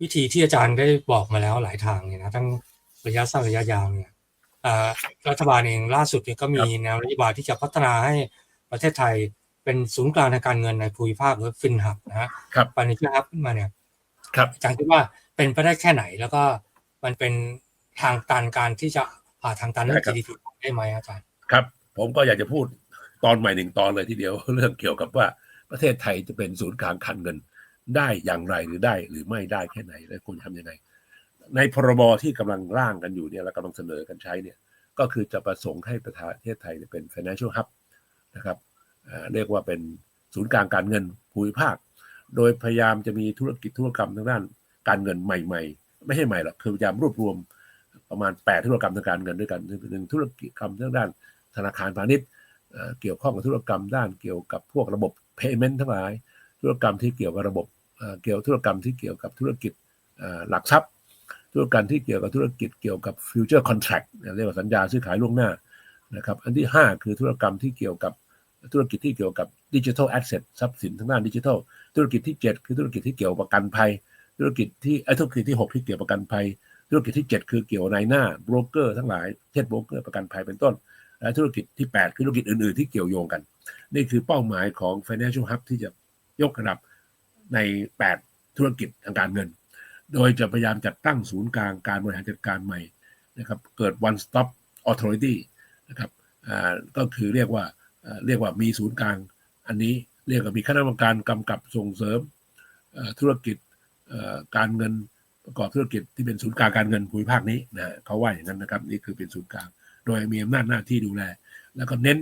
วิธีที่อาจารย์ได้บอกมาแล้วหลายทางเนี่ยนะทั้งระยะสั้นระยะยาวเนี่ยอ่ารัฐบาลเองล่าสุดเนี่ยก็มีแนวนโยบายที่จะพัฒนาให้ประเทศไทยเป็นศูนย์กลางทางการเงินในภูมิภาคหรือฟินหับนะฮะครับปานิชฮับขึ้นมาเนี่ยครับอาจารย์คิดว่าเป็นไปได้แค่ไหนแล้วก็มันเป็นทางการการที่จะผ่าทางการเรื่อง GDP ได้ไหมอาจารย์ครับ ผมก็อยากจะพูดตอนใหม่หนึ่งตอนเลยทีเดียวเรื่องเกี่ยวกับว่าประเทศไทยจะเป็นศูนย์กลางคันเงิน ได้อย่างไรหรือได้หรือไม่ได้แค่ไหนและควรทำยังไง ในพรบที่กำลังร่างกันอยู่เนี่ยและกำลังเสนอกันใช้เนี่ยก็คือจะประสงค์ให้ประเทศไทยเป็น financial hub นะครับเรียกว่าเป็นศูนย์กลางการเงินภูมิภาค โดยพยายามจะมีธุรกิจธุรกรรมทางด้านการเงินใหม่ ๆ ไม่ใช่ใหม่หรอกคือพยายามรวบรวมประมาณ 8 ธุรกรรมทางการเงินด้วยกันหนึ่งธุรกิจกรรมทางด้านธนาคารพาณิชย์เกี่ยวข้องกับธุรกรรมด้านเกี่ยวกับพวกระบบ payment ทั้งหลาย ธุรกรรมที่เกี่ยวกับระบบเกี่ยวธุรกรรมที่เกี่ยวกับธุรกิจหลักทรัพย์ ธุรกรรมที่เกี่ยวกับธุรกิจเกี่ยวกับ future contract เรียกว่าสัญญาซื้อขายล่วงหน้านะครับอันที่ 5 คือธุรกรรมที่เกี่ยวกับธุรกิจที่เกี่ยวกับดิจิทัลแอสเซททรัพย์สินทางด้านดิจิทัลธุรกิจที่ 7 คือธุรกิจที่เกี่ยวกับประกันภัย ธุรกิจที่ไอ้ธุรกิจที่ 6 ที่เกี่ยวกับประกันภัย ธุรกิจที่ 7 คือเกี่ยวกับนายหน้าโบรกเกอร์ทั้งหลายเช่นโบรกเกอร์ประกันภัยเป็นต้นและธุรกิจที่ 8 คือธุรกิจอื่น ๆ ที่เกี่ยวโยงกัน นี่คือเป้าหมายของ Financial Hub ที่จะ ยกระดับใน 8 ธุรกิจทางการเงิน โดยจะพยายามจัดตั้งศูนย์กลางการบริหารจัดการใหม่นะครับเกิด one stop authority นะครับก็คือเรียกว่าเรียกว่ามีศูนย์กลางอันนี้เรียกว่ามีคณะกรรมการกำกับส่งเสริมธุรกิจการเงินประกอบธุรกิจที่เป็นศูนย์กลางการเงินภูมิภาคนี้นะเขาว่าอย่างนั้นนะครับนี่คือเป็นศูนย์กลาง โดยมีอำนาจหน้าที่ดูแล แล้วก็เน้น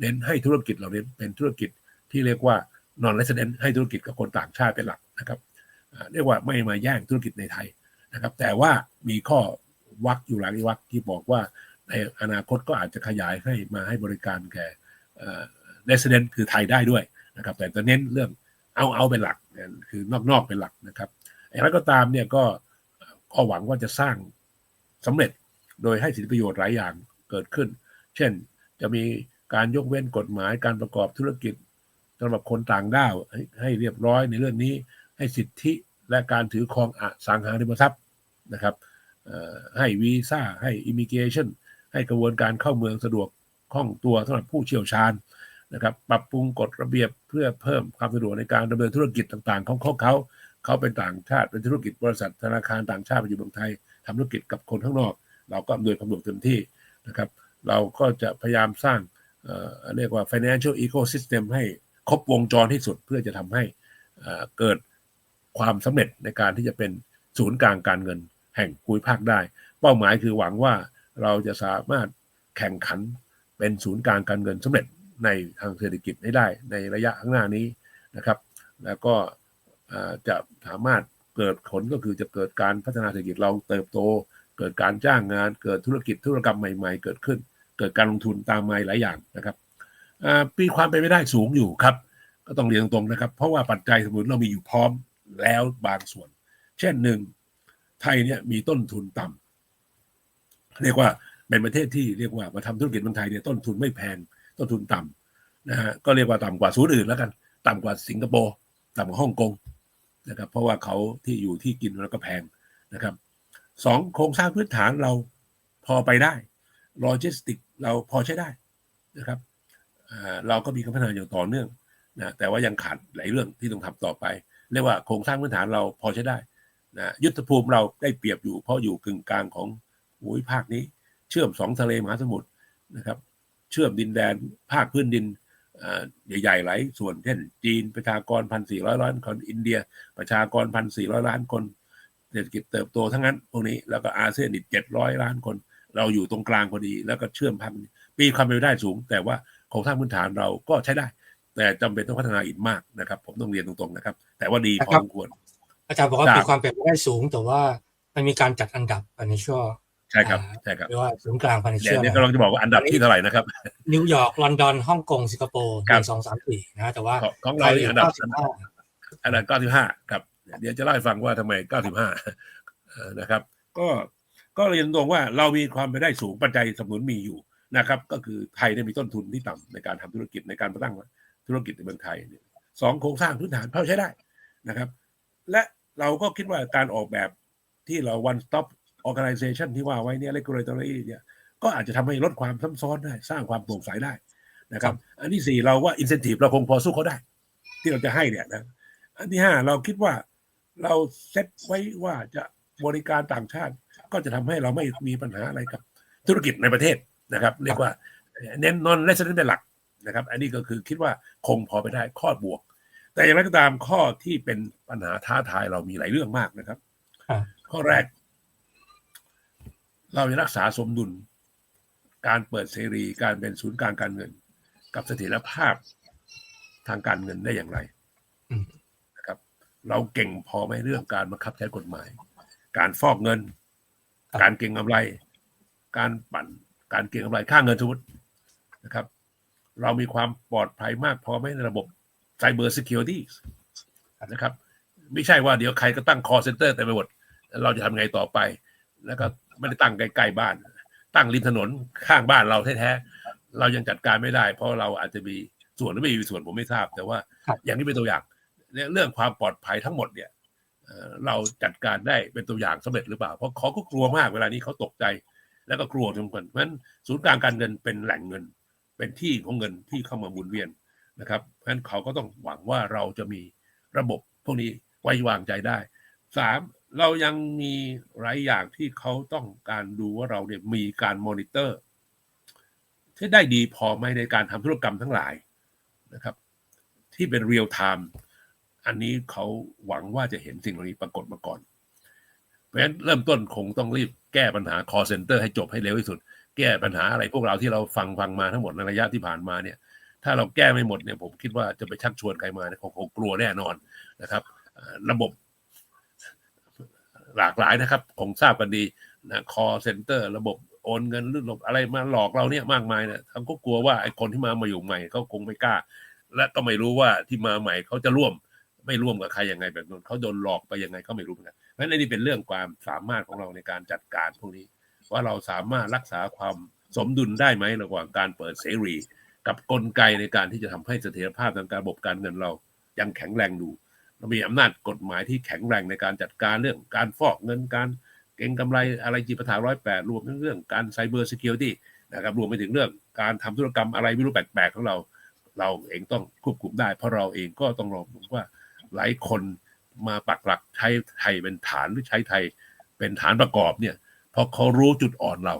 เน้นให้ธุรกิจเหล่านี้เป็นธุรกิจที่เรียกว่า non resident ให้ธุรกิจกับคนต่างชาติเป็นหลักนะครับเรียกว่าไม่มาแย่งธุรกิจในไทยนะครับ แต่ว่ามีข้อวักอยู่หลังวักที่บอกว่าในอนาคตก็อาจจะขยายให้มาให้บริการแก่เอ่อ resident คือไทยได้ด้วยนะครับ แต่จะเน้นเรื่องเอาเอาเป็นหลักคือนอกๆเป็นหลักนะครับอย่างไรก็ตามเนี่ยก็ก็หวังว่าจะสร้างสำเร็จโดยให้สิทธิประโยชน์หลายอย่างเกิดขึ้น เช่นจะมีการยกเว้นกฎหมายการประกอบธุรกิจ สำหรับคนต่างด้าวให้เรียบร้อยในเรื่องนี้ ให้สิทธิและการถือครองอสังหาริมทรัพย์นะครับให้วีซ่าให้อิมิเกชันให้กระบวนการเข้าเมืองสะดวกคล่องตัวสำหรับผู้เชี่ยวชาญนะครับปรับปรุงกฎระเบียบเพื่อเพิ่มความสะดวกในการดำเนินธุรกิจต่างๆ ของเขาเขาเขาเป็นต่างชาติเป็นธุรกิจบริษัทธนาคารต่างชาติไปอยู่เมืองไทยทำธุรกิจกับคนข้างนอก เราก็อำนวยความสะดวกเต็มที่นะครับ เราก็จะพยายามสร้างเเรียกว่า financial ecosystem ให้ ครบวงจรที่สุดเพื่อจะทำให้เกิดความสำเร็จในการที่จะเป็นศูนย์กลางการเงินแห่งภูมิภาคได้ เป้าหมายคือหวังว่าเราจะสามารถแข่งขันเป็นศูนย์กลางการเงินสำเร็จในทางเศรษฐกิจได้ ในระยะข้างหน้านี้นะครับ แล้วก็จะสามารถเกิดผลก็คือจะเกิดการพัฒนาเศรษฐกิจเราเติบโต เกิดการจ้างงาน เกิดธุรกิจธุรกรรมใหม่ ๆ เกิดขึ้น เกิดการลงทุนตามมาหลายอย่างนะครับ ปีความเป็นไปได้สูงอยู่ครับ ก็ต้องเรียนตรงๆนะครับ เพราะว่าปัจจัยสมุนเรามีอยู่พร้อมแล้วบางส่วน เช่นหนึ่งไทยเนี่ยมีต้นทุนต่ำเรียกว่าเป็นประเทศที่เรียกว่ามาทำธุรกิจเมืองไทยเนี่ยต้นทุนไม่แพงต้นทุนต่ำนะฮะก็เรียกว่าต่ำกว่าศูนย์อื่นแล้วกัน ต่ำกว่าสิงคโปร์ต่ำกว่าฮ่องกงนะครับ เพราะว่าเขาที่อยู่ที่กินแล้วก็แพงนะครับสองโครงสร้างพื้นฐานเราพอไปได้โลจิสติกเราพอใช้ได้นะครับ เราก็มีการพัฒนาอย่างต่อเนื่องนะแต่ว่ายังขาดหลายเรื่องที่ต้องทำต่อไป เรียกว่าโครงสร้างพื้นฐานเราพอใช้ได้นะยุทธภูมิเราได้เปรียบอยู่เพราะอยู่กึ่งกลางของภูมิภาคนี้ เชื่อมสองทะเลมหาสมุทรนะครับ เชื่อมดินแดนภาคพื้นดินใหญ่ๆหลายส่วนเช่น จีนประชากรพันสี่ร้อยล้านคนอินเดีย ประชากรพันสี่ร้อยล้านคนเศรษฐกิจเติบโตทั้งนั้นพวกนี้แล้วก็อาเซียนอีกเจ็ดร้อยล้านคน เราอยู่ตรงกลางพอดี แล้วก็เชื่อมพันปีความเป็นไปได้สูง แต่ว่า ครงสร้างพื้นฐานเราก็ใช้ได้ แต่จำเป็นต้องพัฒนาอีกมากนะครับ ผมต้องเรียนตรงๆนะครับ แต่ว่าดีพอสมควร อาจารย์บอกว่าครับมีความเป็นไปได้สูง แต่ว่ามันมีการจัดอันดับอันนี้ชั่วใช่ครับใช่ครับเรียกว่าศูนย์กลางพันธุ์เดี๋ยวเชื่อนี้กำลังจะบอกว่าอันดับที่เท่าไหร่นะครับ นิวยอร์กลอนดอนฮ่องกงสิงคโปร์หครับนึ่งสองสามสี่นะแต่ว่าของของเรานี่อันดับไทยอยู่95อันดับ95ครับเดี๋ยวจะเล่าให้ฟังว่าทำไม95เอ่อนะครับ ก็ก็เรียนตรงว่าเรามีความไปนได้สูงปัจจัยสนับสนุนมีอยู่ นะครับก็คือไทยเนี่ยมีต้นทุนที่ต่ำในการทำธุรกิจในการมาตั้งธุรกิจในเมืองไทยเนี่ยสองโครงสร้างพื้นฐานพอใช้ได้นะครับ และเราก็คิดว่าการออกแบบที่เรา one stop organization ที่ว่าไว้เนี่ย regulatory เนี่ยก็อาจจะทำให้ลดความซับซ้อนได้ สร้างความโปร่งใสได้นะครับ อันที่สี่เราว่า incentive เราคงพอสู้เขาได้ ที่เราจะให้เนี่ยนะอันที่ห้าเราคิดว่าเราเซตไว้ว่าจะบริการต่างชาติ ก็จะทำให้เราไม่มีปัญหาอะไรกับธุรกิจในประเทศ นะครับ เรียกว่าเน้นนอนเลสเซนเป็นหลักนะครับ อันนี้ก็คือคิดว่าคงพอไปได้ข้อบวก แต่อย่างไรก็ตามข้อที่เป็นปัญหาท้าทายเรามีหลายเรื่องมากนะครับครับข้อแรก เราจะรักษาสมดุล การเปิดเสรีการเป็นศูนย์กลางการเงิน กับเสถียรภาพทางการเงินได้อย่างไรอืมนะครับ เราเก่งพอไหมเรื่องการบังคับใช้กฎหมาย การฟอกเงิน การเก็งกำไร การปั่น การเก็งกำไรค่าเงินสมมตินะครับ เรามีความปลอดภัยมากพอไหมในระบบ Cyber Security นะครับ ไม่ใช่ว่าเดี๋ยวใครก็ตั้ง call center แต่ไปหมด เราจะทำไงต่อไป แล้วก็ไม่ได้ตั้งใกล้ๆบ้าน ตั้งริมถนนข้างบ้านเราแท้ๆเรายังจัดการไม่ได้ เพราะเราอาจจะมีส่วนหรือไม่มีส่วนผมไม่ทราบ แต่ว่าครับอย่างนี้เป็นตัวอย่างเนี่ยเรื่องความปลอดภัยทั้งหมดเนี่ยเอ่อเราจัดการได้เป็นตัวอย่างสำเร็จหรือเปล่า เพราะเขาก็กลัวมากเวลานี้เขาตกใจ แล้วก็กลัวทุกคนเพราะฉะนั้นศูนย์กลางการเงินเป็นแหล่งเงิน เป็นที่ของเงินที่เข้ามาหมุนเวียนนะครับเพราะฉะนั้นเขาก็ต้องหวังว่าเราจะมีระบบพวกนี้ไว้วางใจได้สามเรายังมีหลายอย่างที่เขาต้องการดูว่าเราเนี่ยมีการมอนิเตอร์ ที่ได้ดีพอไหมในการทำธุรกรรมทั้งหลายนะครับ ที่เป็นเรียลไทม์อันนี้เขาหวังว่าจะเห็นสิ่งเหล่านี้ปรากฏมาก่อน ราะฉะนั้นเริ่มต้นคงต้องรีบแก้ปัญหา call center ให้จบให้เร็วที่สุด แก้ปัญหาอะไรพวกเราที่เราฟังฟังมาทั้งหมดในระยะที่ผ่านมาเนี่ย ถ้าเราแก้ไม่หมดเนี่ยผมคิดว่าจะไปชักชวนใครมาเนี่ยคงกลัวแน่นอนนะครับ ระบบหลากหลายนะครับคงทราบกันดีนะ call center ระบบโอนเงินหรือระบบอะไรมาหลอกเราเนี่ยมากมายเนี่ยเขาก็กลัวว่าไอ้คนที่มามาอยู่ใหม่เขาคงไม่กล้า และก็ไม่รู้ว่าที่มาใหม่เขาจะร่วม ไม่ร่วมกับใครยังไงแบบนั้นเขาโดนหลอกไปยังไงก็ไม่รู้เหมือนกันเพราะฉะนั้นนนี้เป็นเรื่องความสามารถของเราในการจัดการพวกนี้ ว่าเราสามารถรักษาความสมดุลได้ไหมระหว่างการเปิดเสรี กับกลไกในการที่จะทำให้เสถียรภาพทางการระบบการเงินเรายังแข็งแรงดูเรามีอำนาจกฎหมายที่แข็งแรงในการจัดการเรื่องการฟอกเงินการเก็งกำไรอะไรจีปถาร้อยแปดรวมทั้งเรื่องการไซเบอร์ซิเคียวตี้นะครับรวมไปถึงเรื่องการทำธุรกรรมอะไรไม่รู้แปลกๆของเรา เราเองต้องควบคุมได้ เพราะเราเองก็ต้องรอดูว่า หลายคนมาปักหลักใช้ไทยเป็นฐานหรือใช้ไทยเป็นฐานประกอบเนี่ยเพราะเขารู้จุดอ่อนเรา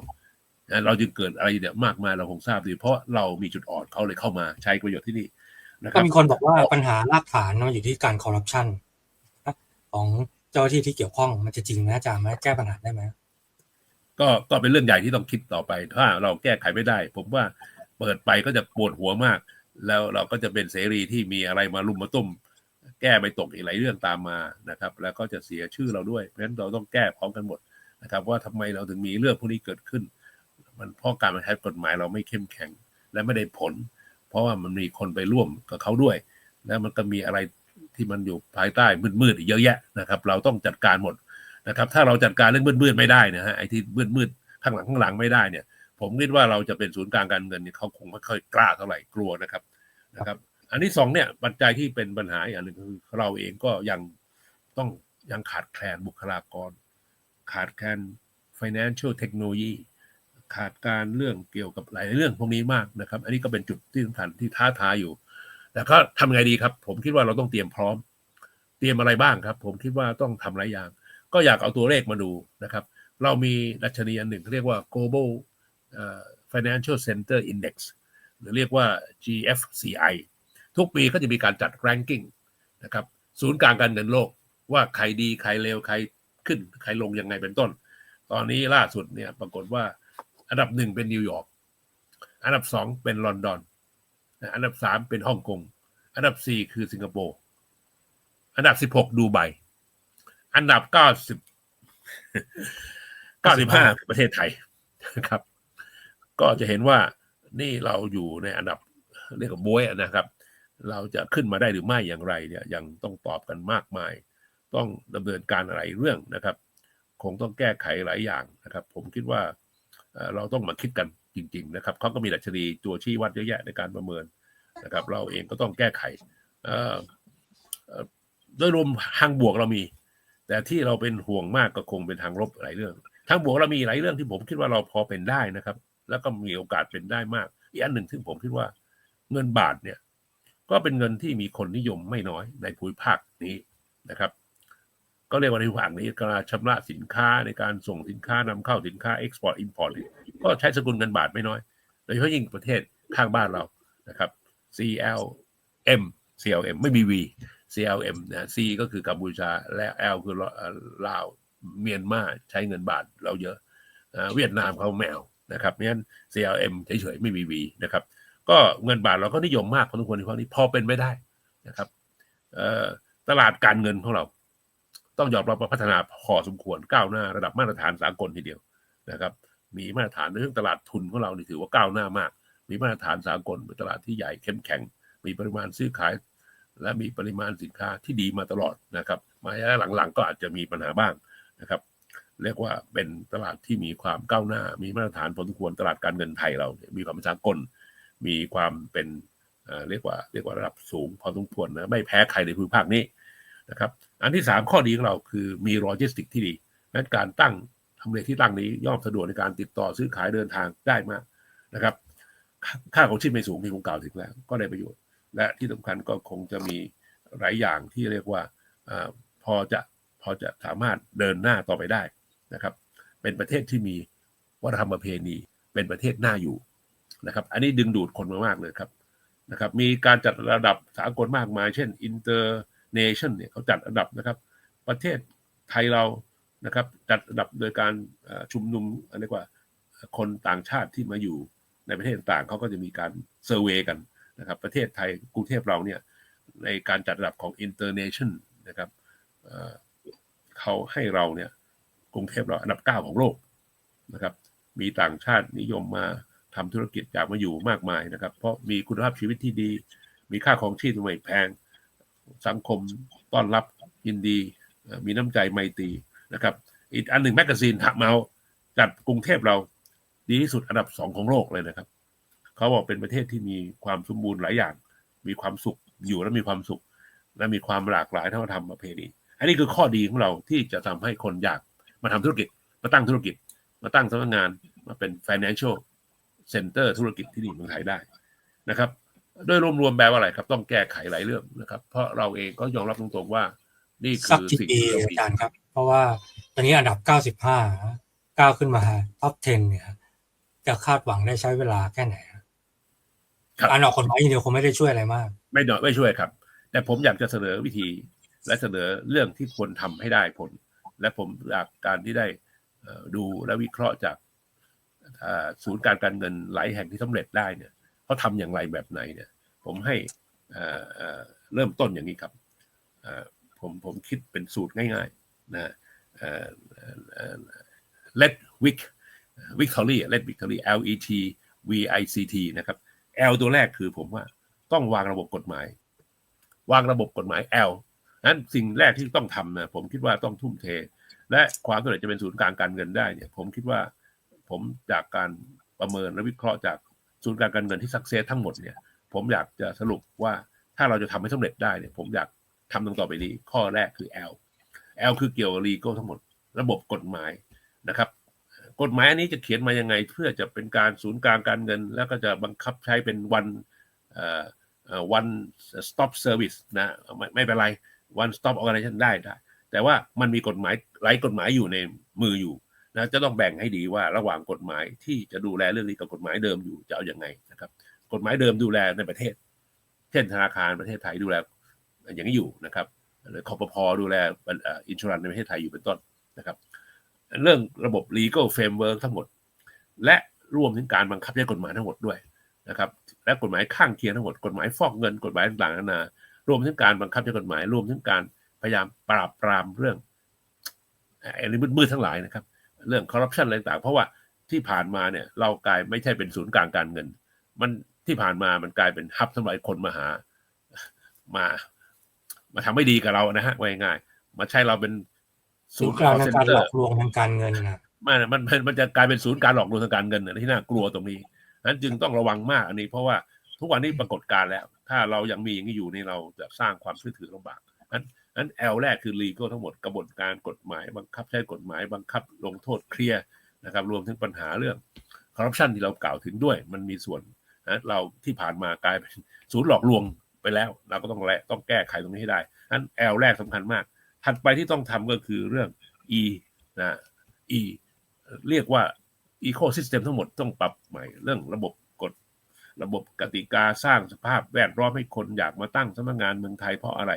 นะเราจึงเกิดอะไรเนี่ยมากมายเราคงทราบดี เพราะเรามีจุดอ่อนเขาเลยเข้ามาใช้ประโยชน์ที่นี่นะคก็รับมีคนบอกว่าปัญหารากฐานมันอยู่ที่การคอร์รัปชันของเจ้าหน้าที่ที่เกี่ยวข้องมันจะจริงไหมอาจารย์ไหมแก้ปัญหาได้ไหมก็ก็เป็นเรื่องใหญ่ที่ต้องคิดต่อไป ถ้าเราแก้ไขไม่ได้ ผมว่าเปิดไปก็จะปวดหัวมาก แล้วเราก็จะเป็นเสรีที่มีอะไรมาลุมมาตุ้มแก้ไม่ตกอีกหลายเรื่องตามมานะครับ แล้วก็จะเสียชื่อเราด้วย เพราะฉะนั้นเราต้องแก้พร้อมกันหมดนะครับ ว่าทำไมเราถึงมีเรื่องพวกนี้เกิดขึ้น มันเพราะการบังคับกฎหมายเราไม่เข้มแข็งและไม่ได้ผล เพราะว่ามันมีคนไปร่วมกับเขาด้วย แล้วมันก็มีอะไรที่มันอยู่ภายใต้มืดๆอีกเยอะแยะนะครับ เราต้องจัดการหมดนะครับ ถ้าเราจัดการเรื่องมืดๆไม่ได้นะฮะไอ้ที่มืดๆข้างหลังข้างหลังไม่ได้เนี่ย ผมคิดว่าเราจะเป็นศูนย์กลางการเงินเนี่ยเขาคงไม่ค่อยกล้าเท่าไหร่กลัวนะครับนะครับ อันที่สองเนี่ยปัจจัยที่เป็นปัญหาอย่างหนึ่งคือเราเองก็ยังต้องยังขาดแคลนบุคลากร ขาดแคลน financial technology ขาดการเรื่องเกี่ยวกับหลายเรื่องพวกนี้มากนะครับ อันนี้ก็เป็นจุดที่สำคัญที่ท้าทายอยู่ แต่ก็ทำไงดีครับ ผมคิดว่าเราต้องเตรียมพร้อม เตรียมอะไรบ้างครับ ผมคิดว่าต้องทำหลายอย่าง ก็อยากเอาตัวเลขมาดูนะครับ เรามีดัชนีอันหนึ่งเรียกว่า global financial center index หรือเรียกว่า GFCI ทุกปีก็จะมีการจัด ranking นะครับศูนย์กลางการเงินโลกว่าใครดีใครเลวใครขึ้นใครลงยังไงเป็นต้น ตอนนี้ล่าสุดเนี่ยปรากฏว่า อันดับหนึ่งเป็นนิวยอร์กอันดับสองเป็นลอนดอน อันดับสามเป็นฮ่องกงอันดับสี่คือสิงคโปร์อันดับสิบหกดูไบอันดับเก้าสิบเก้าสิบห้าประเทศไทยนะครับ ก็จะเห็นว่านี่เราอยู่ในอันดับเรียกว่าบวยนะครับ เราจะขึ้นมาได้หรือไม่อย่างไรเนี่ยยังต้องตอบกันมากมาย ต้องดำเนินการหลายเรื่องนะครับ คงต้องแก้ไขหลายอย่างนะครับ ผมคิดว่าเราต้องมาคิดกันจริง ๆ นะครับเขาก็มีดัชนีตัวชี้วัดเยอะแยะในการประเมินนะครับ เราเองก็ต้องแก้ไขเอ่อเอ่อโดยรวมทางบวกเรามี แต่ที่เราเป็นห่วงมากก็คงเป็นทางลบหลายเรื่อง ทางบวกเรามีหลายเรื่องที่ผมคิดว่าเราพอเป็นได้นะครับ แล้วก็มีโอกาสเป็นได้มาก อีกอันหนึ่งที่ผมคิดว่าเงินบาทเนี่ย ก็เป็นเงินที่มีคนนิยมไม่น้อยในภูมิภาคนี้นะครับ ก็เรียกว่าในภูมิภาคนี้การชำระสินค้าในการส่งสินค้านำเข้าสินค้า export import เนี่ยก็ใช้สกุลเงินบาทไม่น้อย โดยเฉพาะยิ่งประเทศข้างบ้านเรานะครับ CLM CLM ไม่มี V CLM นะ C ก็คือกัมพูชาและ L คือลาวเมียนมาใช้เงินบาทเราเยอะเวียดนามเขาแมวนะครับเพราะฉะนั้น CLM เฉยๆไม่มี V นะครับ ก็เงินบาทเราก็นิยมมากพอสมควรในข้อนี้พอเป็นไม่ได้นะครับตลาดการเงินของเรา ต้องยอมรับว่าพัฒนาพอสมควรก้าวหน้าระดับมาตรฐานสากลทีเดียวนะครับ มีมาตรฐานในเรื่องตลาดทุนของเรานี่ถือว่าก้าวหน้ามาก มีมาตรฐานสากลเป็นตลาดที่ใหญ่เข้มแข็ง มีปริมาณซื้อขาย และมีปริมาณสินค้าที่ดีมาตลอดนะครับ มาระยะหลังๆ ก็อาจจะมีปัญหาบ้างนะครับ เรียกว่าเป็นตลาดที่มีความก้าวหน้า มีมาตรฐานพอสมควรตลาดการเงินไทยเราเนี่ยมีความเป็นสากล มีความเป็นเรียกว่าเรียกว่าระดับสูงพอสมควรนะไม่แพ้ใครในภูมิภาคนี้นะครับ อันที่สามข้อดีของเราคือมีโลจิสติกที่ดีนั้นการตั้งทำเลที่ตั้งนี้ย่อมสะดวกในการติดต่อซื้อขายเดินทางได้มากนะครับ ค่าของชีพไม่สูงที่ผมกล่าวถึงแล้ว ก็ได้ประโยชน์ และที่สำคัญก็คงจะมีหลายอย่างที่เรียกว่าอพอจะพอจะสามารถเดินหน้าต่อไปได้นะครับ เป็นประเทศที่มีวัฒนธรรมประเพณี เป็นประเทศหน่าอยู่ นะครับ อันนี้ดึงดูดคนมามากเลยครับนะครับ มีการจัดระดับสากลมากมาย เช่น Internation เนี่ยเขาจัดระดับนะครับ ประเทศไทยเรานะครับจัดระดับโดยการชุมนุมอะไรกว่าคนต่างชาติที่มาอยู่ในประเทศต่างเขาก็จะมีการเซอร์เวยกันนะครับ ประเทศไทยกรุงเทพเราเนี่ยในการจัดระดับของ Internation นะครับเอ่อเขาให้เราเนี่ยกรุงเทพเราอันดับ 9 ของโลกนะครับ มีต่างชาตินิยมมา ทำธุรกิจอยากมาอยู่มากมายนะครับ เพราะมีคุณภาพชีวิตที่ดี มีค่าของชีพไม่แพง สังคมต้อนรับยินดี มีน้ำใจไมตรีนะครับ อีกอันหนึ่งแมกกาซีนถักเมาจัดกรุงเทพเราดีที่สุดอันดับสองของโลกเลยนะครับ เขาบอกเป็นประเทศที่มีความสมบูรณ์หลายอย่าง มีความสุขอยู่แล้วมีความสุข และมีความหลากหลายทั้งธรรมประเพณีอันนี้คือข้อดีของเราที่จะทำให้คนอยากมาทำธุรกิจ มาตั้งธุรกิจ มาตั้งสำนักงานมาเป็น financial center ธุรกิจที่นี่เมืองไทยได้นะครับโดยรวมๆแปลว่าอะไรครับ ต้องแก้ไขหลายเรื่องนะครับ เพราะเราเองก็ยอมรับตรงๆว่า นี่คืสักอกี่สิ่งปีที่เราอามีจารย์ครับ เพราะว่าตอนนี้อันดับ 95ก้าวขึ้นมาท็อป 10 เนี่ย จะคาดหวังได้ใช้เวลาแค่ไหนฮะครับการออกกฎหมายอย่างเดียวคงไม่ได้ช่วยอะไรมาก ไม่หน่อยไม่ช่วยครับ แต่ผมอยากจะเสนอวิธี และเสนอเรื่องที่ควรทำให้ได้ผล และผมอยากการที่ได้เอ่อดูและวิเคราะห์จากอ่า ศูนย์การการเงินหลายแห่งที่สำเร็จได้เนี่ยเขาทำอย่างไรแบบไหนเนี่ย ผมให้เริ่มต้นอย่างนี้ครับผมผมคิดเป็นสูตรง่ายๆนะเอ่อเอ่อเอ่อ let wick victory let victory L E T V I C T นะครับ L ตัวแรกคือผมว่าต้องวางระบบกฎหมาย วางระบบกฎหมาย L นั้นสิ่งแรกที่ต้องทำนะผมคิดว่าต้องทุ่มเท และความสำเร็จจะเป็นศูนย์กลางการเงินได้เนี่ย ผมคิดว่า ผมจากการประเมินและวิเคราะห์จากศูนย์กลางการเงินที่สักเซสทั้งหมดเนี่ยผมอยากจะสรุปว่าถ้าเราจะทำให้สำเร็จได้เนี่ยผมอยากทำดังต่อไปนี้ ข้อแรกคือ L L คือเกี่ยวกับ legal ทั้งหมด ระบบกฎหมายนะครับ กฎหมายอันนี้จะเขียนมายังไง เพื่อจะเป็นการศูนย์กลางการเงิน แล้วก็จะบังคับใช้เป็นวันเอ่อเอ่อ one stop service นะไม่ไม่เป็นไร one stop organization ได้ได้ แต่ว่ามันมีกฎหมายหลายกฎหมายอยู่ในมืออยู่ นะจะต้องแบ่งให้ดีว่าระหว่างกฎหมายที่จะดูแลเรื่องนี้กับกฎหมายเดิมอยู่จะเอาอย่างไงนะครับ กฎหมายเดิมดูแลในประเทศ เช่นธนาคารประเทศไทยดูแลอย่างนี้อยู่นะครับหรือคอปพอดูแลอินชูรันในประเทศไทยอยู่เป็นต้นนะครับ เรื่องระบบ legal framework ทั้งหมด และรวมถึงการบังคับใช้กฎหมายทั้งหมดด้วยนะครับ และกฎหมายข้างเคียงทั้งหมด กฎหมายฟอกเงิน กฎหมายต่างๆนานารวมถึงการบังคับใช้กฎหมาย รวมถึงการพยายามปราบปรามเรื่องไอ้มืดๆทั้งหลายนะครับ เรื่องคอร์รัปชันอะไรต่างๆเพราะว่าที่ผ่านมาเนี่ยเรากลายไม่ใช่เป็นศูนย์กลางการเงิน มันที่ผ่านมามันกลายเป็นฮับสำหรับคนมาหา มา มาทำไม่ดีกับเรานะฮะว่าง่ายๆมาใช้เราเป็นศูศูนนย์ย์กลาง call ทางการหล center อกลวงทางการเงินนะมันมันมันมันจะกลายเป็นศูนย์การหลอกลวงทางการเงินนะที่น่ากลัวตรงนี้นั้นจึงต้องระวังมากอันนี้ เพราะว่าทุกวันนี้ปรากฏการณ์แล้ว ถ้าเรายังมีอย่างนี้อยู่นี่เราจะสร้างความเชื่อถือลำบากนั้น นั้น L แรกคือ legal ทั้งหมดกระบวนการกฎหมายบังคับใช้กฎหมายบังคับลงโทษเคลียร์นะครับรวมถึงปัญหาเรื่องคอร์รัปชันที่เรากล่าวถึงด้วย มันมีส่วนนะเราที่ผ่านมากลายเป็นศูนย์หลอกลวงไปแล้ว เราก็ต้องแลต้องแก้ไขตรงนี้ให้ได้นั้น L แรกสำคัญมาก ถัดไปที่ต้องทำก็คือเรื่อง E นะ E เรียกว่า ecosystem ทั้งหมดต้องปรับใหม่เรื่องระบบกฎระบบกติกาสร้างสภาพแวดล้อมให้คนอยากมาตั้งสำนักงานเมืองไทยเพราะอะไร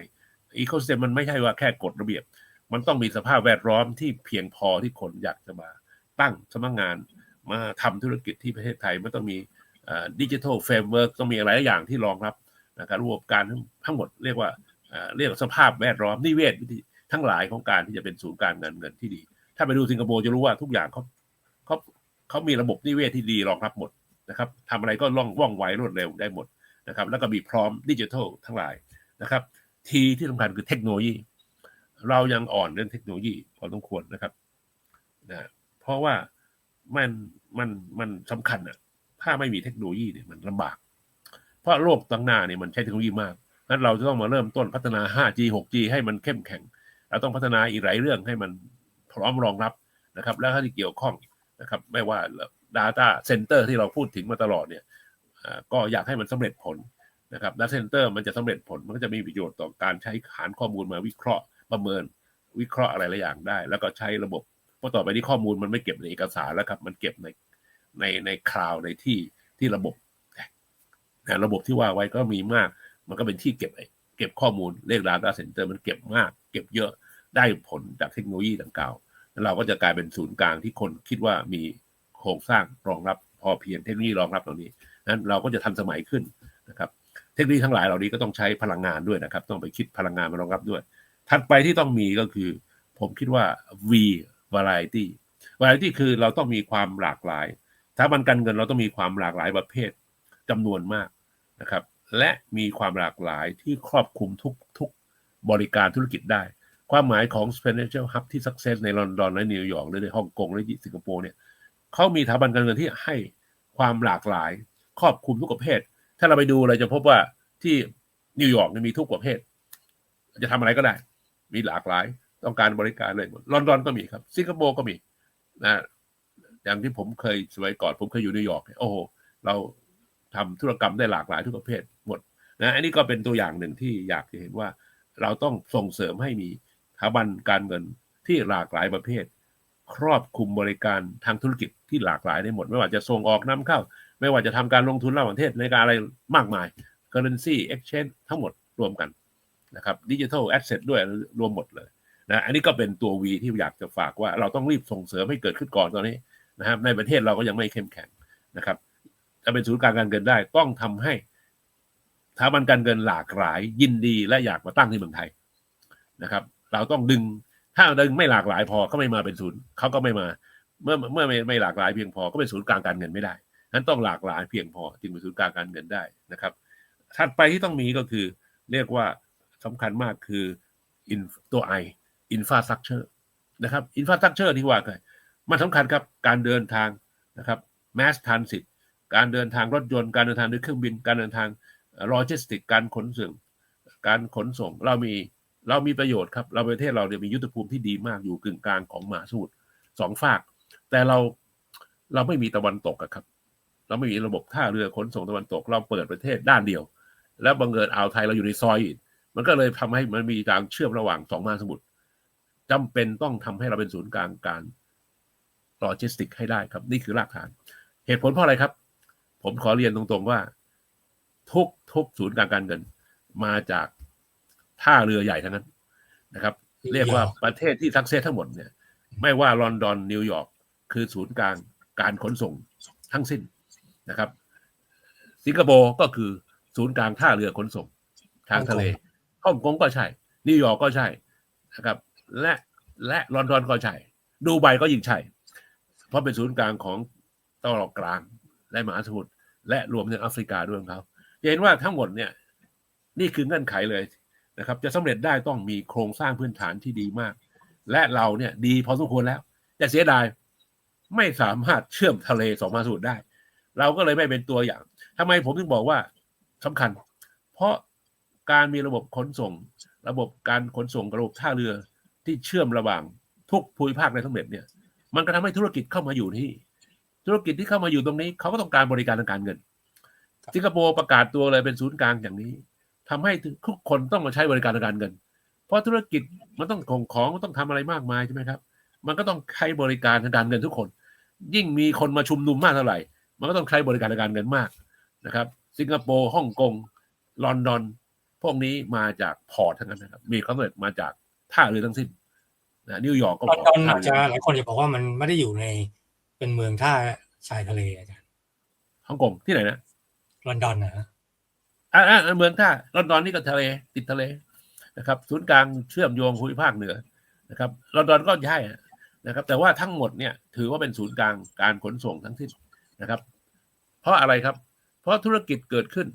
ecosystem มันไม่ใช่ว่าแค่กฎระเบียบ มันต้องมีสภาพแวดล้อมที่เพียงพอที่คนอยากจะมาตั้งสำนักงานมาทำธุรกิจที่ประเทศไทยมันต้องมีดิจิทัลเฟรมเวิร์กต้องมีหลายอย่างที่รองรับนะครับระบบการทั้งหมดเรียกว่าเรียกสภาพแวดล้อมนิเวศวิธีทั้งหลายของการที่จะเป็นศูนย์การเงินเงินที่ดี ถ้าไปดูสิงคโปร์จะรู้ว่าทุกอย่างเขาเขาเขามีระบบนิเวศที่ดีรองรับหมดนะครับทำอะไรก็ล่องว่องไวรวดเร็วได้หมดนะครับ แล้วก็มีพร้อมดิจิทัลทั้งหลายนะครับ ทีที่สำคัญคือเทคโนโลยี เรายังอ่อนเรื่องเทคโนโลยีพอสมควรนะครับนะเพราะว่ามันมันมันสำคัญอะถ้าไม่มีเทคโนโลยีเนี่ยมันลำบาก เพราะโลกตั้งหน้าเนี่ยมันใช้เทคโนโลยีมากนั้นเราจะต้องมาเริ่มต้นพัฒนา 5G 6G ให้มันเข้มแข็ง เราต้องพัฒนาอีกหลายเรื่องให้มันพร้อมรองรับนะครับ แล้วที่เกี่ยวข้องนะครับ ไม่ว่า Data Center ที่เราพูดถึงมาตลอดเนี่ยอ่าก็อยากให้มันสำเร็จผล นะครับ Data Center มันจะสำเร็จผลมันก็จะมีประโยชน์ต่อการใช้ฐานข้อมูลมาวิเคราะห์ประเมิน วิเคราะห์อะไรหลายอย่างได้ แล้วก็ใช้ระบบเพราะต่อไปนี้ข้อมูลมันไม่เก็บในเอกสารแล้วครับ มันเก็บในในในคลาวในที่ที่ระบบนะระบบที่ว่าไว้ก็มีมาก มันก็เป็นที่เก็บเก็บข้อมูลเลข Data Center มันเก็บมาก เก็บเยอะได้ผลจากเทคโนโลยีดังกล่าวแล้วเราก็จะกลายเป็นศูนย์กลางที่คนคิดว่ามีโครงสร้างรองรับพอเพียงเทคโนโลยีรองรับเหล่านี้นั้นเราก็จะทันสมัยขึ้นนะครับ เทคโนโลยีทั้งหลายเหล่านี้ก็ต้องใช้พลังงานด้วยนะครับ ต้องไปคิดพลังงานมารองรับด้วย ถัดไปที่ต้องมีก็คือ ผมคิดว่า V variety variety คือเราต้องมีความหลากหลายสถาบันการเงินเราต้องมีความหลากหลายประเภทจำนวนมากนะครับ และมีความหลากหลายที่ครอบคลุมทุกทุกบริการธุรกิจได้ ความหมายของ financial hub ที่ success ในลอนดอนและนิวยอร์กหรือในฮ่องกงและสิงคโปร์เนี่ยเขามีสถาบันการเงินที่ให้ความหลากหลาย ครอบคลุมทุกประเภท ถ้าเราไปดูเราจะพบว่าที่นิวยอร์กมีทุกประเภท จะทำอะไรก็ได้ มีหลากหลาย ต้องการบริการเลยหมดลอนดอนก็มีครับสิงคโปร์ก็มีนะอย่างที่ผมเคยสมัยก่อนผมเคยอยู่นิวยอร์กโอ้โหเราทำธุรกรรมได้หลากหลายทุกประเภทหมดนะอันนี้ก็เป็นตัวอย่างหนึ่งที่อยากจะเห็นว่า เราต้องส่งเสริมให้มีสถาบันการเงินที่หลากหลายประเภท ครอบคลุมบริการทางธุรกิจที่หลากหลายได้หมด ไม่ว่าจะส่งออกนำเข้า ไม่ว่าจะทำการลงทุนระหว่างประเทศในการอะไรมากมาย currency exchange ทั้งหมดรวมกันนะครับดิจิทัลแอสเซทด้วยรวมหมดเลยนะอันนี้ก็เป็นตัว V ที่อยากจะฝากว่าเราต้องรีบส่งเสริมให้เกิดขึ้นก่อนตอนนี้นะครับในประเทศเราก็ยังไม่เข้มแข็งนะครับจะเป็นศูนย์กลางการเงินได้ต้องทำให้สถาบันการเงินหลากหลายยินดีและอยากมาตั้งที่เมืองไทยนะครับ เราต้องดึงถ้าดึงไม่หลากหลายพอเขาไม่มาเป็นศูนย์เขาก็ไม่มา เมื่อเมื่อไม่ไม่หลากหลายเพียงพอก็เป็นศูนย์กลางการเงินไม่ได้ นั้นต้องหลากหลายเพียงพอจึงเป็นศูนย์กลางการเงินได้นะครับ ถัดไปที่ต้องมีก็คือ เรียกว่าสำคัญมากคือ in ตัว I infrastructure นะครับ infrastructure ที่ว่ากันมันสำคัญครับการเดินทางนะครับ mass transit การเดินทางรถยนต์การเดินทางด้วยเครื่องบิน การเดินทางโลจิสติกการขนส่งการขนส่งเรามีเรามีประโยชน์ครับเราประเทศเราเนี่ยมียุทธภูมิที่ดีมากอยู่กึ่งกลางของมหาสมุทรสองฝาก แต่เราเราไม่มีตะวันตกครับ เราไม่มีระบบท่าเรือขนส่งตะวันตกเราเปิดประเทศด้านเดียว แล้วบังเอิญอ่าวไทยเราอยู่ในซอยอีกมันก็เลยทำให้มันมีทางเชื่อมระหว่างสองมหาสมุทรจำเป็นต้องทำให้เราเป็นศูนย์กลางการโลจิสติกให้ได้ครับ นี่คือรากฐาน เหตุผลเพราะอะไรครับ ผมขอเรียนตรงๆว่า ทุกทุกศูนย์กลางการเงิน มาจากท่าเรือใหญ่ทั้งนั้นนะครับ เรียกว่าประเทศที่ทักเซสทั้งหมดเนี่ย ไม่ว่าลอนดอนนิวยอร์กคือศูนย์กลางการขนส่งทั้งสิ้น นะครับ สิงคโปร์ก็คือศูนย์กลางท่าเรือขนส่งทางทะเลฮ่องกงก็ใช่ นิวยอร์กก็ใช่นะครับ และและลอนดอนก็ใช่ ดูไบก็ยิ่งใช่ เพราะเป็นศูนย์กลางของตะวันออกกลางและมหาสมุทรและรวมถึงแอฟริกาด้วยของเขาจะเห็นว่าทั้งหมดเนี่ย นี่คือเงื่อนไขเลยนะครับ จะสำเร็จได้ต้องมีโครงสร้างพื้นฐานที่ดีมาก และเราเนี่ยดีพอสมควรแล้ว แต่เสียดายไม่สามารถเชื่อมทะเลสองมหาสมุทรได้ เราก็เลยไม่เป็นตัวอย่างทำไมผมถึงบอกว่าสำคัญ เพราะการมีระบบขนส่ง ระบบการขนส่งระบบท่าเรือที่เชื่อมระหว่างทุกภูมิภาคในทั้งเม็ดเนี่ย มันก็ทำให้ธุรกิจเข้ามาอยู่ที่ ธุรกิจที่เข้ามาอยู่ตรงนี้เขาก็ต้องการบริการทางการเงิน สิงคโปร์ประกาศตัวเลยเป็นศูนย์กลางอย่างนี้ทำให้ทุกคนต้องมาใช้บริการทางการเงิน เพราะธุรกิจมันต้องของของต้องทำอะไรมากมายใช่ไหมครับ มันก็ต้องใช้บริการทางการเงินทุกคน ยิ่งมีคนมาชุมนุมมากเท่าไหร่ มันก็ต้องใช้บริการทางการเงินมากนะครับ สิงคโปร์ฮ่องกงลอนดอน พวกนี้มาจากพอร์ตทั้งนั้นนะครับ มีความสำเร็จมาจากท่าเรือทั้งสิ้นนะนิวยอร์กก็ลอนพดออนท่าอาจเรืจะอหลายคนจะบอกว่ามันไม่ได้อยู่ในเป็นเมืองท่าชายทะเลอาจารย์ฮ่องกงที่ไหนนะลอนดอนนะฮะอ่าอ่าเมืองท่าลอนดอนนี่ก็ทะเลติดทะเลนะครับ ศูนย์กลางเชื่อมโยงภูมิภาคเหนือนะครับลอนดอนก็ใช่นะครับ แต่ว่าทั้งหมดเนี่ยถือว่าเป็นศูนย์กลางการขนส่งทั้งสิ้น นะครับ เพราะอะไรครับ เพราะธุรกิจเกิดขึ้น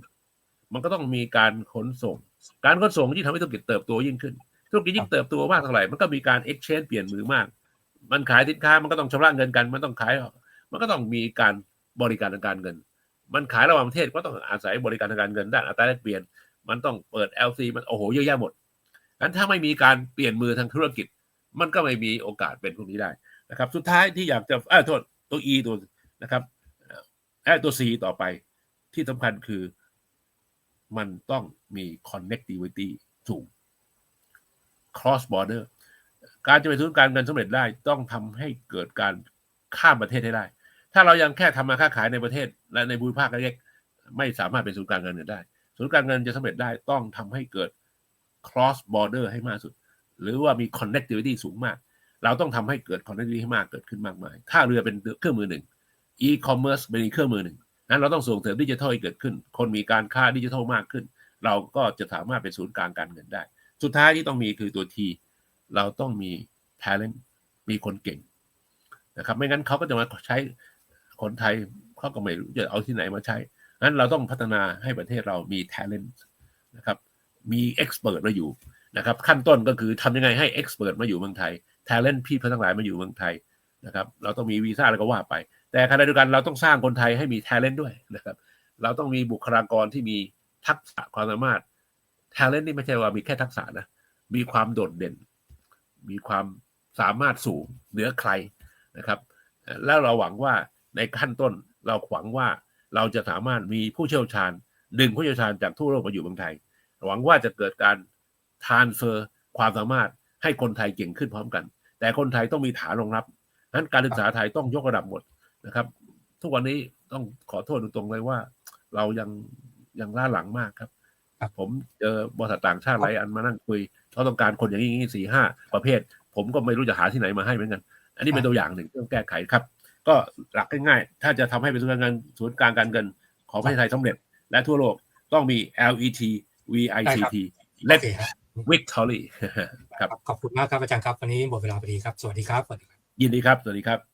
มันก็ต้องมีการขนส่ง การขนส่งที่ทำให้ธุรกิจเติบโตยิ่งขึ้น ธุรกิจยิ่งเติบโตมากเท่าไหร่มันก็มีการ exchange เปลี่ยนมือมาก มันขายสินค้ามันก็ต้องชำระเงินกัน มันต้องขาย มันก็ต้องมีการบริการทางการเงิน มันขายระหว่างประเทศก็ต้องอาศัยบริการทางการเงินด้านอัตราแลกเปลี่ยน มันต้องเปิด LC มันโอ้โหเยอะแยะหมดงั้นถ้าไม่มีการเปลี่ยนมือทางธุรกิจ มันก็ไม่มีโอกาสเป็นพวกนี้ได้นะครับ สุดท้ายที่อยากจะเออโทษตัว E ตัวนะครับ เออตัว C ต่อไปที่สำคัญคือมันต้องมี connectivity สูง cross border การจะไปศูนย์การเงินสำเร็จได้ต้องทำให้เกิดการข้ามประเทศให้ได้ ถ้าเรายังแค่ทำมาค้าขายในประเทศ และในภูมิภาคเล็กไม่สามารถเป็นศูนย์การเงินได้ ศูนย์การเงินจะสำเร็จได้ต้องทำให้เกิด cross border ให้มากสุด หรือว่ามี connectivity สูงมาก เราต้องทำให้เกิด connectivity ให้มากเกิดขึ้นมากมาย ถ้าเรือเป็นเครื่องมือหนึ่ง e-commerce เป็นเครื่องมือหนึ่งนั้นเราต้องส่งเสริมดิจิทัลให้เกิดขึ้น คนมีการค้าดิจิทัลมากขึ้น เราก็จะสามารถเป็นศูนย์กลางการเงินได้ สุดท้ายที่ต้องมีคือตัว T เราต้องมี talent มีคนเก่งนะครับไม่งั้นเขาก็จะมาใช้คนไทยเขาก็ไม่รู้จะเอาที่ไหนมาใช้นั้นเราต้องพัฒนาให้ประเทศเรามี talent นะครับมี expert มาอยู่นะครับขั้นต้นก็คือทำยังไงให้ expert มาอยู่เมืองไทย talent พี่พทั้งหลายมาอยู่เมืองไทยนะครับเราต้องมีวีซ่าอะไรก็ว่าไป แต่ขณะเดียวกันเราต้องสร้างคนไทยให้มี talent ด้วยนะครับ เราต้องมีบุคลากรที่มีทักษะความสามารถ talent นี่ไม่ใช่ว่ามีแค่ทักษะนะ มีความโดดเด่น มีความสามารถสูงเหนือใครนะครับ แล้วเราหวังว่าในขั้นต้นเราหวังว่าเราจะสามารถมีผู้เชี่ยวชาญดึงผู้เชี่ยวชาญจากทั่วโลกมาอยู่เมืองไทย หวังว่าจะเกิดการทานเฟอร์ความสามารถให้คนไทยเก่งขึ้นพร้อมกัน แต่คนไทยต้องมีฐานรองรับนั้นการศึกษาไทยต้องยกระดับหมด นะครับ ทุกวันนี้ต้องขอโทษตรงๆเลยว่า เรายังยังล่าหลังมากครับครับ ผมเจอบริษัทต่างชาติหลายอันมานั่งคุยเขาต้องการคนอย่างนี้สี่ห้าประเภท ผมก็ไม่รู้จะหาที่ไหนมาให้เหมือนกัน อันนี้เป็นตัวอย่างหนึ่งที่ต้องแก้ไขครับ ก็หลักง่ายๆ ถ้าจะทำให้เป็นศูนย์การเงินศูนย์กลางการเงินของประเทศไทยสำเร็จ และทั่วโลกต้องมี LET ได้ครับ VICT โอ Let เคครับ Victory ครับขอบคุณมากครับอาจารย์ครับ วันนี้หมดเวลาพอดีครับ สวัสดีครับสวัสดีครับยินดีครับ สวัสดีครับ